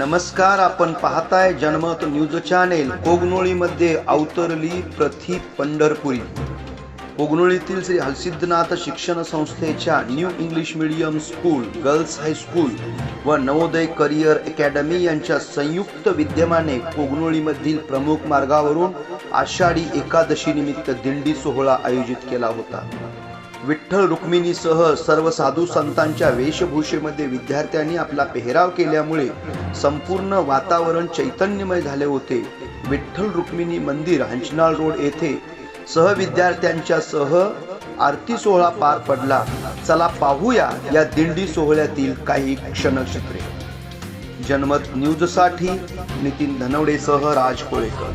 नमस्कार आपण पाहताय जनमत न्यूज चॅनेल कोगनोळीमध्ये अवतरली प्रथी पंढरपुरी. कोगनोळीतील श्री हलसिद्धनाथ शिक्षण संस्थेच्या new English medium school girls high school व नवोदय करिअर अकॅडमी यांच्या संयुक्त विद्यमाने कोगनोळीमधील प्रमुख मार्गावरून आषाढी एकादशी निमित्त दिंडी सोहळा आयोजित केला होता. विठ्ठल रुक्मिणीसह सर्व साधू संतांच्या वेशभूषेमध्ये विद्यार्थ्यांनी आपला पेहराव केल्यामुळे संपूर्ण वातावरण चैतन्यमय झाले होते. विठ्ठल रुक्मिणी मंदिर हंचनाळ रोड येथे सह विद्यार्थ्यांच्या सह आरती सोहळा पार पडला. चला पाहूया या दिंडी सोहळ्यातील काही क्षणक्षत्रे. जनमत न्यूजसाठी नितीन धनवडेसह राज कोळेकर.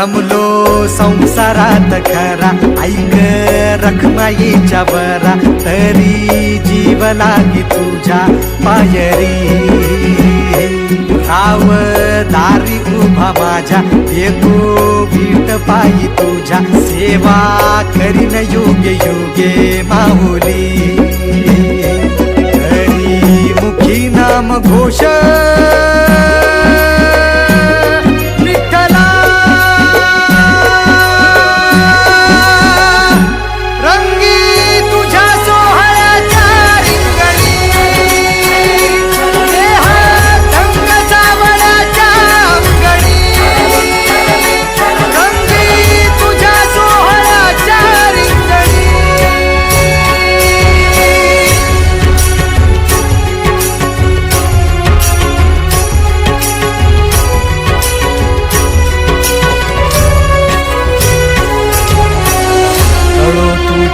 रमलो संसारात खरा. ऐक रखमाईच्या बरा तरी जीव लागी तुझ्या पायरी. राव दारी उभा माझ्या येतो भीट पायी तुझ्या. सेवा करीन योग्य योगे माहुली हरी मुखी नाम घोष